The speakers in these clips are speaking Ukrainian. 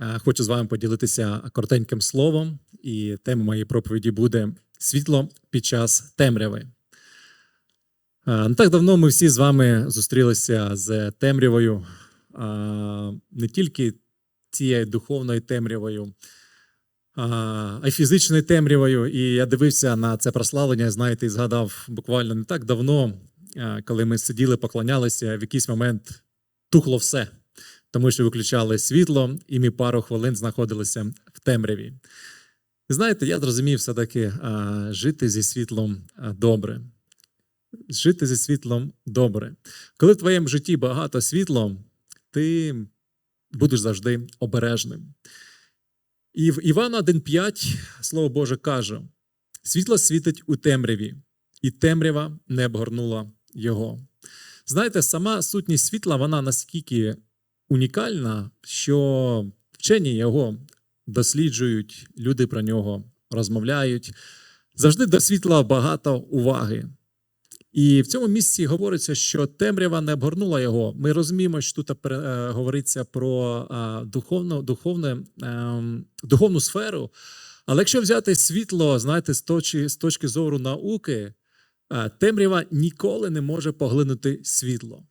Е, Хочу з вами поділитися коротеньким словом, і тема моєї проповіді буде світло під час темряви. Е, Не так давно ми всі з вами зустрілися з темрявою, е, не тільки цією духовною темрявою, а й фізичною темрявою. І я дивився на це прославлення, знаєте, і згадав буквально не так давно, коли ми сиділи, поклонялися, в якийсь момент тухло все тому що виключали світло, і ми пару хвилин знаходилися в темряві. Знаєте, я зрозумів все-таки жити зі світлом добре. Жити зі світлом добре. Коли в твоєму житті багато світла, ти будеш завжди обережним. І в Івана 1,5 Слово Боже каже: світло світить у темряві, і темрява не обгорнула його. Знаєте, сама сутність світла, вона наскільки унікальна, що вчені його досліджують, люди про нього розмовляють. Завжди до світла багато уваги. І в цьому місці говориться, що темрява не обгорнула його. Ми розуміємо, що тут е, говориться про е, духовну, духовне, е, духовну сферу. Але якщо взяти світло, знаєте, з точки, зору науки, темрява ніколи не може поглинути світло.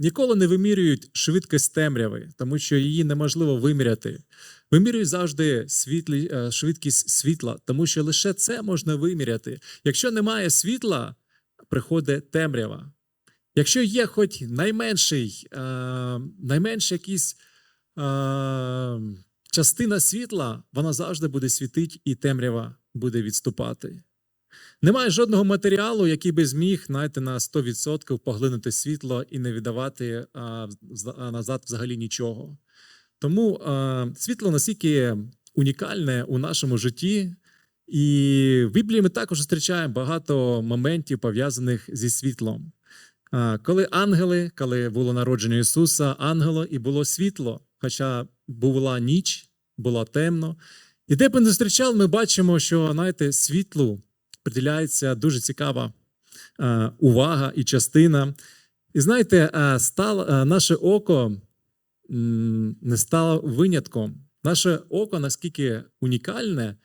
Ніколи не вимірюють швидкість темряви, тому що її неможливо виміряти. Вимірюють завжди світлі, е, швидкість світла, тому що лише це можна виміряти. Якщо немає світла, приходить темрява. Якщо є хоч найменший, найменша якийсь е, частина світла, вона завжди буде світити, і темрява буде відступати. Немає жодного матеріалу, який би зміг знаєте, на 100% поглинути світло і не віддавати а, назад взагалі нічого. Тому а, світло настільки унікальне у нашому житті, і в Біблії ми також зустрічаємо багато моментів пов'язаних зі світлом. А, коли ангели, коли було народження Ісуса, ангело і було світло, хоча була ніч, було темно. І де б не зустрічали, ми бачимо, що знаєте, світлу приділяється дуже цікава е, увага і частина. І знаєте, е, стало, е, наше око не стало винятком. Наше око наскільки унікальне,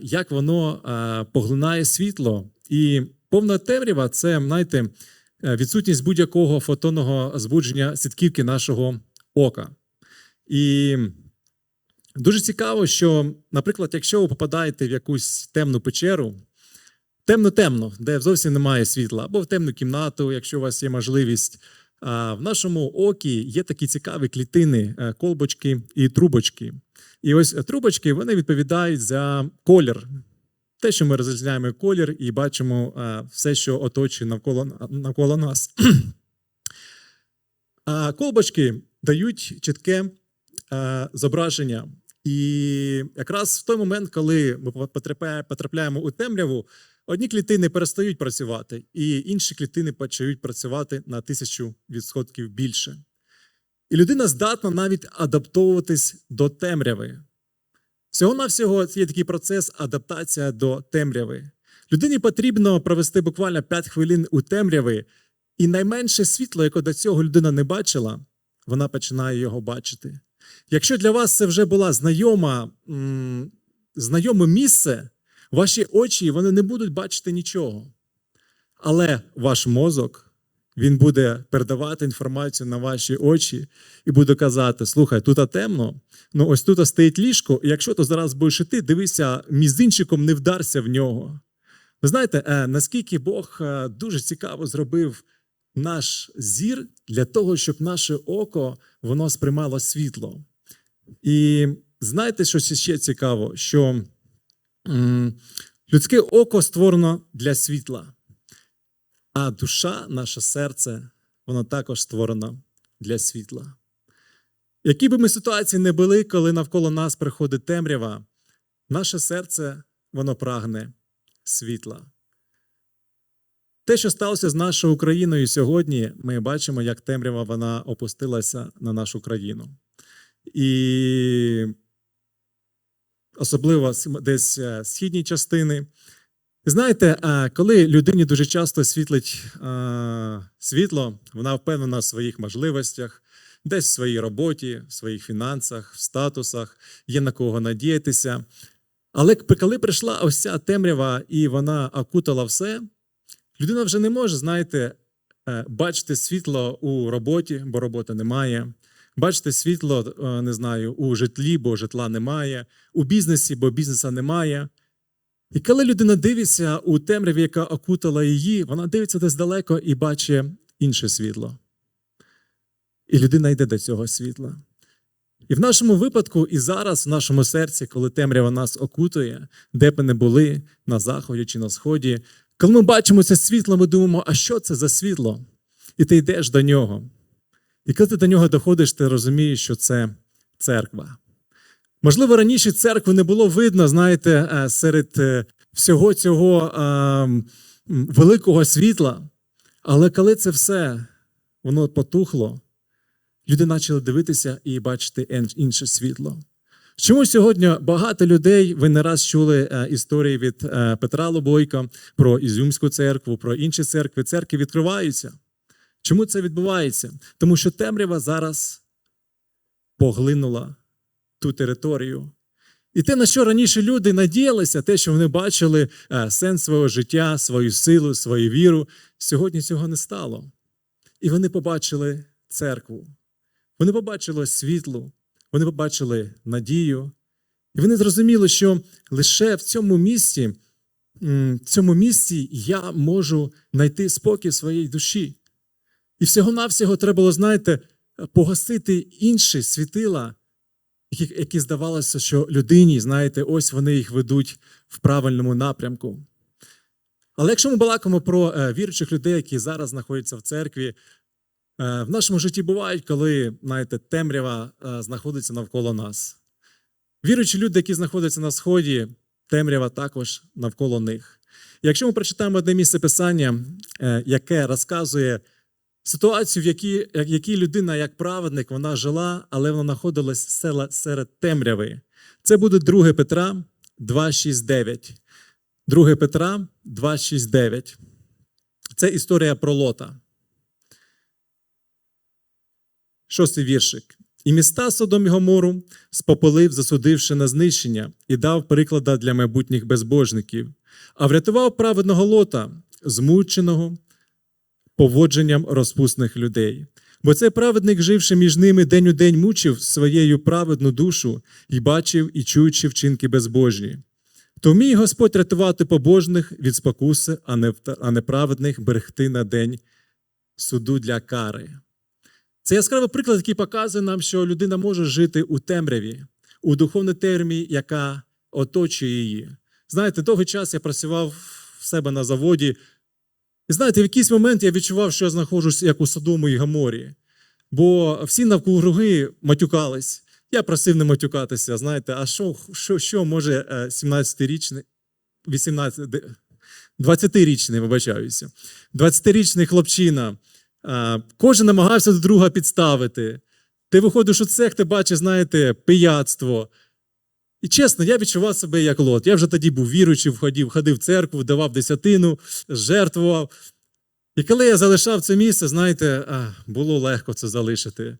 як воно поглинає світло. І повна темрява це, знаєте, відсутність будь-якого фотонного збудження сітківки нашого ока. І дуже цікаво, що, наприклад, якщо ви попадаєте в якусь темну печеру, темно-темно, де зовсім немає світла, або в темну кімнату, якщо у вас є можливість. А в нашому окі є такі цікаві клітини, е, колбочки і трубочки. І ось е, трубочки вони відповідають за колір. Те, що ми розрізняємо колір і бачимо е, все, що оточує навколо, навколо нас. А колбочки дають чітке зображення. І якраз в той момент, коли ми потрапляємо у темряву, одні клітини перестають працювати, і інші клітини почають працювати на тисячу відсотків більше. І людина здатна навіть адаптовуватись до темряви. Всього-навсього є такий процес адаптація до темряви. Людині потрібно провести буквально 5 хвилин у темряви, і найменше світло, яке до цього людина не бачила, вона починає його бачити. Якщо для вас це вже була знайома, знайоме місце, ваші очі вони не будуть бачити нічого. Але ваш мозок він буде передавати інформацію на ваші очі і буде казати: слухай, тут темно, ну ось тут стоїть ліжко, і якщо ти зараз будеш іти, дивися, мізинчиком не вдарся в нього. Ви знаєте, е, наскільки Бог е, дуже цікаво зробив наш зір для того, щоб наше око воно сприймало світло. І знаєте, що ще цікаво? Що людське око створено для світла, а душа, наше серце, воно також створено для світла. Які би ми ситуації не були, коли навколо нас приходить темрява, наше серце воно прагне світла. Те, що сталося з нашою Україною сьогодні, ми бачимо, як темрява вона опустилася на нашу країну. І особливо десь е, східні частини. Знаєте, е, коли людині дуже часто світлить е, світло, вона впевнена в своїх можливостях, десь в своїй роботі, в своїх фінансах, в статусах, є на кого надіятися. Але коли прийшла ось ця темрява і вона окутала все, людина вже не може, знаєте, бачити світло у роботі, бо роботи немає. Бачити світло, е, не знаю, у житлі, бо житла немає, у бізнесі, бо бізнеса немає. І коли людина дивиться у темряві, яка окутала її, вона дивиться десь далеко і бачить інше світло. І людина йде до цього світла. І в нашому випадку, і зараз, в нашому серці, коли темрява нас окутує, де б ми не були, на заході чи на сході, коли ми бачимо це світло, ми думаємо, а що це за світло? І ти йдеш до нього. І коли ти до нього доходиш, ти розумієш, що це церква. Можливо, раніше церкву не було видно, знаєте, е, серед е, всього цього е, великого світла. Але коли це все воно потухло, люди почали дивитися і бачити інше світло. Чому сьогодні багато людей, ви не раз чули історії від Петра Лобойка про Ізюмську церкву, про інші церкви. Церкви відкриваються. Чому це відбувається? Тому що темрява зараз поглинула ту територію. І те, на що раніше люди надіялися, те, що вони бачили е, сенс свого життя, свою силу, свою віру, сьогодні цього не стало. І вони побачили церкву, вони побачили світло, вони побачили надію. І вони зрозуміли, що лише в цьому місці, в цьому місці я можу знайти спокій в своїй душі. І всього-навсього треба було, знаєте, погасити інші світила, які, які здавалося, що людині, знаєте, ось вони їх ведуть в правильному напрямку. Але якщо ми балакаємо про е, віруючих людей, які зараз знаходяться в церкві, е, в нашому житті бувають, коли, знаєте, темрява е, знаходиться навколо нас. Віруючі люди, які знаходяться на сході, темрява також навколо них. І якщо ми прочитаємо одне місце писання, яке розказує ситуацію, в якій, якій людина, як праведник, вона жила, але вона знаходилась села серед темряви. Це буде 2 Петра 2,6,9. 2 Петра 2,6,9. Це історія про Лота. Шостий віршик. І міста Содом і Гомору спопилив, засудивши на знищення, і дав приклада для майбутніх безбожників, а врятував праведного лота, змученого поводженням розпусних людей. Бо цей праведник, живши між ними день у день, мучив своєю праведну душу і бачив і чуючи вчинки безбожні. То вміє Господь рятувати побожних від спокуси, а не, а неправедних берегти на день суду для кари. Це яскравий приклад, який показує нам, що людина може жити у темряві, у духовній темряві, яка оточує її. Знаєте, довгий час я працював в себе на заводі, і знаєте, в якийсь момент я відчував, що я знаходжусь як у Содому і Гаморі, бо всі навкруги матюкались. Я просив не матюкатися. Знаєте, а що, що, що може е, 17-річний, 18, де- 20-річний, вибачаюся, 20-річний хлопчина, е, кожен намагався до друга підставити. Ти виходиш у цех, ти бачиш, знаєте, пияцтво. І чесно, я відчував себе як лот. Я вже тоді був віруючий, входив, ходив в церкву, давав десятину, жертвував. І коли я залишав це місце, знаєте, було легко це залишити.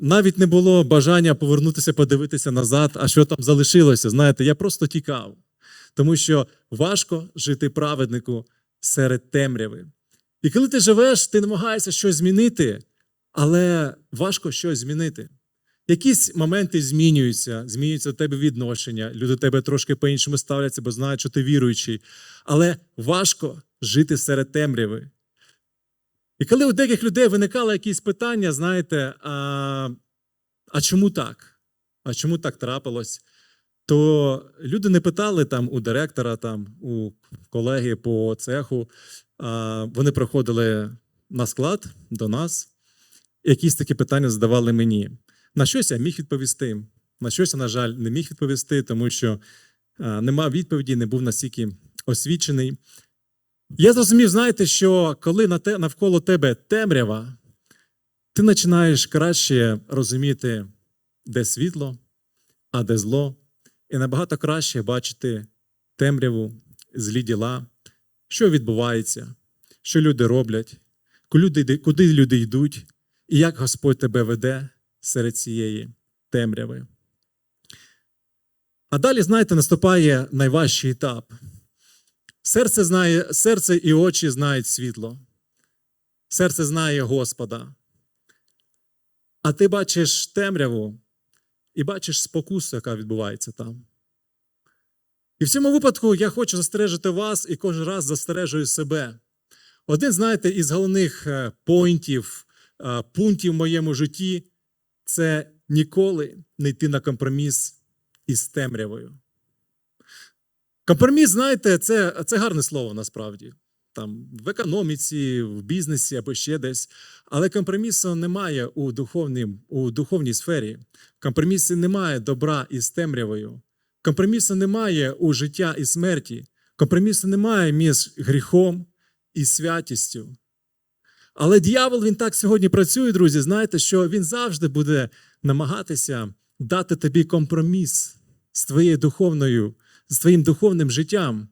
Навіть не було бажання повернутися, подивитися назад, а що там залишилося. Знаєте, я просто тікав. Тому що важко жити праведнику серед темряви. І коли ти живеш, ти намагаєшся щось змінити, але важко щось змінити. Якісь моменти змінюються, змінюються до тебе відношення, люди до тебе трошки по-іншому ставляться, бо знають, що ти віруючий. Але важко жити серед темряви. І коли у деяких людей виникали якісь питання, знаєте, а, а чому так? А чому так трапилось? То люди не питали там у директора, там, у колеги по цеху. А, вони приходили на склад до нас, якісь такі питання задавали мені. На щось я міг відповісти, на щось я, на жаль, не міг відповісти, тому що а, не мав відповіді, не був настільки освічений. Я зрозумів, знаєте, що коли навколо тебе темрява, ти починаєш краще розуміти, де світло, а де зло, і набагато краще бачити темряву, злі діла, що відбувається, що люди роблять, куди люди йдуть. і як Господь тебе веде серед цієї темряви. А далі, знаєте, наступає найважчий етап. Серце знає, серце і очі знають світло. Серце знає Господа. А ти бачиш темряву і бачиш спокусу, яка відбувається там. І в цьому випадку я хочу застережити вас і кожен раз застережую себе. Один, знаєте, із головних е, поінтів, е, пунктів в моєму житті це ніколи не йти на компроміс із темрявою. Компроміс, знаєте, це, це гарне слово насправді. Там в економіці, в бізнесі або ще десь. Але компромісу немає у, духовнім, у духовній сфері. Компромісу немає добра із темрявою. Компромісу немає у життя і смерті. Компромісу немає між гріхом і святістю. Але дьявол він так сьогодні працює, друзі. Знаєте, що він завжди буде намагатися дати тобі компроміс з твоєю духовною, з твоїм духовним життям.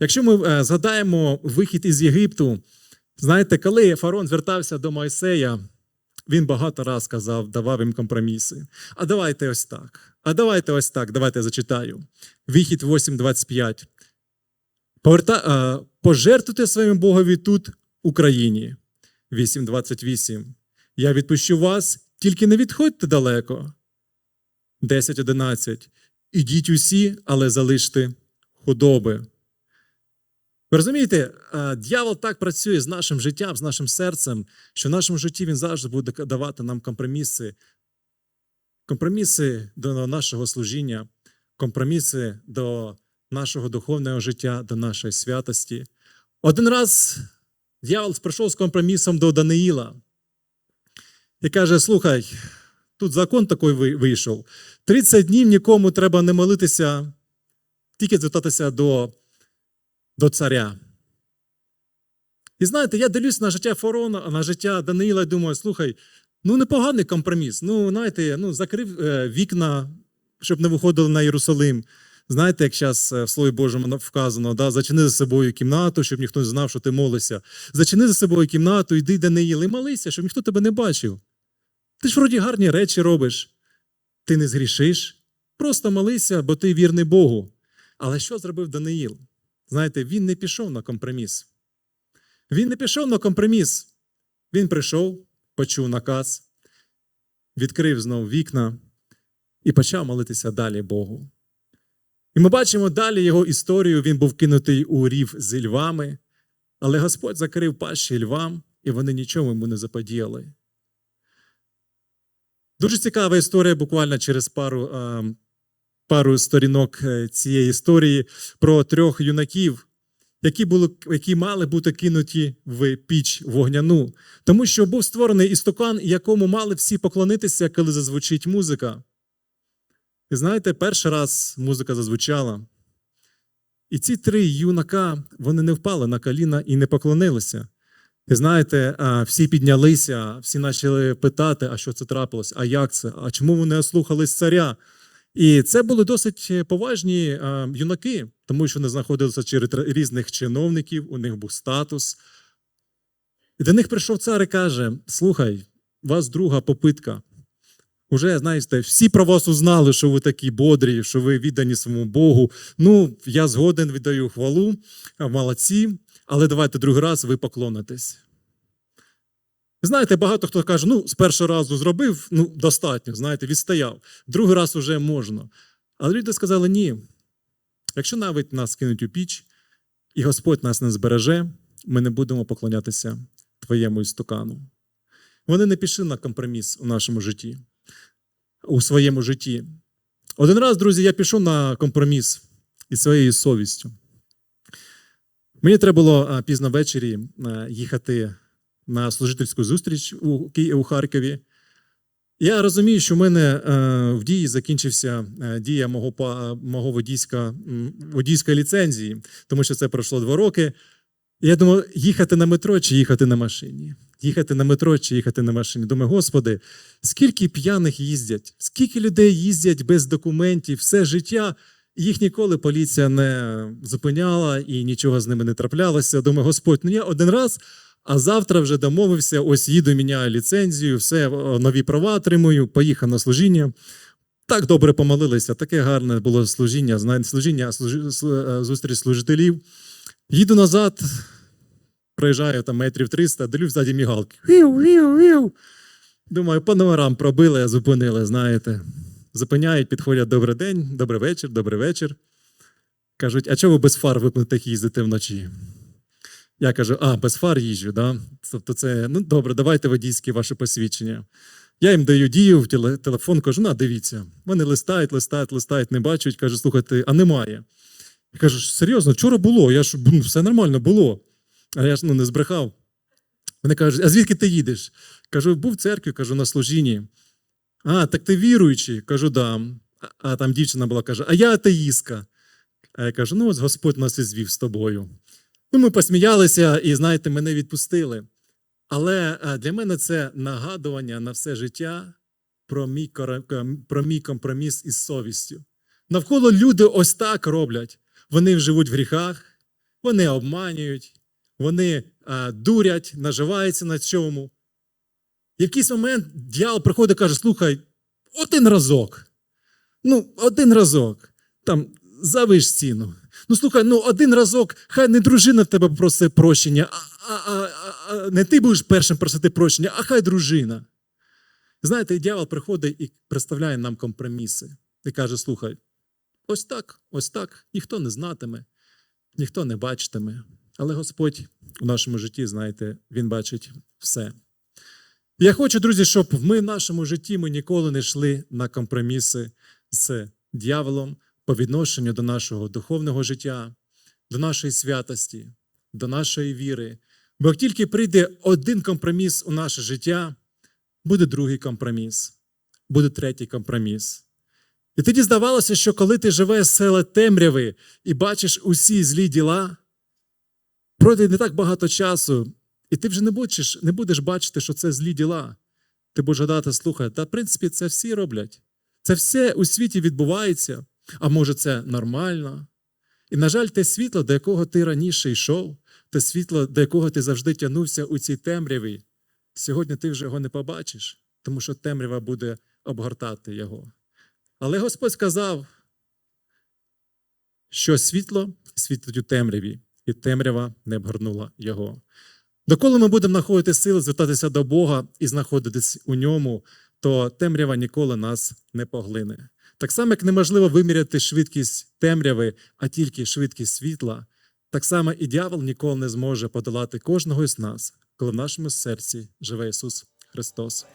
Якщо ми е, згадаємо вихід із Єгипту, знаєте, коли фараон звертався до Мойсея, він багато раз казав, давав їм компроміси. А давайте ось так. А давайте ось так. Давайте зачитаю. Вихід 8.25. Поверта... е, Пожертвуйте своєму Богові тут, Україні. 8.28. Я відпущу вас, тільки не відходьте далеко. 10.11. Ідіть усі, але залиште худоби. Ви розумієте, е, дьявол так працює з нашим життям, з нашим серцем, що в нашому житті він завжди буде давати нам компроміси, компроміси до нашого служіння, компроміси до нашого духовного життя, до нашої святості. Один раз дьявол прийшов з компромісом до Даниїла і каже: Слухай, тут закон такий вийшов. 30 днів нікому треба не молитися, тільки звертатися до до царя. І знаєте, я дивлюсь на життя Фарона, на життя Даниїла і думаю, слухай, ну непоганий компроміс. Ну, знаєте, ну, закрив е, вікна, щоб не виходили на Єрусалим. Знаєте, як зараз в Слові Божому вказано, да, зачини за собою кімнату, щоб ніхто не знав, що ти молишся. Зачини за собою кімнату, йди Даниїл, і молися, щоб ніхто тебе не бачив. Ти ж вроді гарні речі робиш. Ти не згрішиш. Просто молися, бо ти вірний Богу. Але що зробив Даниїл? Знаєте, він не пішов на компроміс. Він не пішов на компроміс. Він прийшов, почув наказ, відкрив знову вікна і почав молитися далі Богу. І ми бачимо далі його історію. Він був кинутий у рів з львами, але Господь закрив пащі львам, і вони нічого йому не заподіяли. Дуже цікава історія, буквально через пару пару сторінок е, цієї історії про трьох юнаків, які були, які мали бути кинуті в піч вогняну, тому що був створений істокан, якому мали всі поклонитися, коли зазвучить музика. І знаєте, перший раз музика зазвучала. І ці три юнака вони не впали на коліна і не поклонилися. І знаєте, всі піднялися, всі почали питати, а що це трапилось, а як це, а чому вони ослухались царя? І це були досить поважні юнаки, тому що вони знаходилися через різних чиновників, у них був статус. І до них прийшов цар і каже: Слухай, у вас друга попитка. Уже, знаєте, всі про вас узнали, що ви такі бодрі, що ви віддані своєму Богу. Ну, я згоден віддаю хвалу, молодці, але давайте другий раз ви поклонитесь. Знаєте, багато хто каже, ну, з першого разу зробив, ну, достатньо, знаєте, відстояв. Другий раз уже можна. Але люди сказали, ні. Якщо навіть нас кинуть у піч, і Господь нас не збереже, ми не будемо поклонятися твоєму істукану. Вони не пішли на компроміс у нашому житті, у своєму житті. Один раз, друзі, я пішов на компроміс із своєю совістю. Мені треба було пізно ввечері їхати на служительську зустріч у, у Харкові. Я розумію, що в мене е, в дії закінчився е, дія мого, мого водійська, водійської ліцензії, тому що це пройшло два роки. Я думаю, їхати на метро чи їхати на машині. Їхати на метро чи їхати на машині. Думаю, Господи, скільки п'яних їздять, скільки людей їздять без документів, все життя. Їх ніколи поліція не зупиняла і нічого з ними не траплялося. Думаю, Господь, ну я один раз, А завтра вже домовився, ось їду, міняю ліцензію, все, нові права отримую, поїхав на служіння. Так добре помолилися, таке гарне було служіння, служіння, е, зустріч служителів. Їду назад, проїжджаю там метрів 300, дивлюсь ззаді мігалки. Вів, вів, вів. Думаю, по номерам пробили, зупинили, знаєте. Зупиняють, підходять добрий день, добрий вечір, добрий вечір. Кажуть, а чого ви без фар випнутих їздите вночі? Я кажу, а, без фар їжджу, да? Тобто це, ну добре, давайте водійське ваше посвідчення. Я їм даю дію в телефон, кажу, на, дивіться. Вони листають, листають, листають, не бачать. Кажу, слухайте, а немає. Я кажу, серйозно, вчора було, я ж ну, все нормально було. А я ж ну, не збрехав. Вони кажуть, а звідки ти їдеш? Кажу, був в церкві, кажу, на служінні. А, так ти віруючий? Кажу, да. А, а там дівчина була, каже, а я атеїстка. А я кажу, ну ось Господь нас і звів з тобою. Ну, ми посміялися і, знаєте, мене відпустили. Але для мене це нагадування на все життя про мій, про мій компроміс із совістю. Навколо люди ось так роблять. Вони живуть в гріхах, вони обманюють, вони е, дурять, наживаються на цьому. В якийсь момент дьявол приходить і каже: слухай, один разок. Ну, один разок. Там завиш ціну. Ну слухай, ну один разок, хай не дружина в тебе просить прощення, а, а, а, а не ти будеш першим просити прощення, а хай дружина. Знаєте, дьявол приходить і представляє нам компроміси. І каже: слухай, ось так, ось так, ніхто не знатиме, ніхто не бачитиме. Але Господь у нашому житті, знаєте, Він бачить все. Я хочу, друзі, щоб ми в нашому житті ми ніколи не йшли на компроміси з дьяволом по відношенню до нашого духовного життя, до нашої святості, до нашої віри. Бо як тільки прийде один компроміс у наше життя, буде другий компроміс, буде третій компроміс. І тоді здавалося, що коли ти живеш села темряви і бачиш усі злі діла, пройде не так багато часу, і ти вже не будеш, не будеш бачити, що це злі діла. Ти будеш гадати, слухай, та в принципі це всі роблять. Це все у світі відбувається, а може, це нормально. І, на жаль, те світло, до якого ти раніше йшов, те світло, до якого ти завжди тягнувся у цій темряві, сьогодні ти вже його не побачиш, тому що темрява буде обгортати його. Але Господь сказав, що світло світить у темряві, і темрява не обгорнула його. Доколи ми будемо знаходити сили звертатися до Бога і знаходитись у ньому, то темрява ніколи нас не поглине. Так само, як неможливо виміряти швидкість темряви, а тільки швидкість світла, так само і дьявол ніколи не зможе подолати кожного із нас, коли в нашому серці живе Ісус Христос.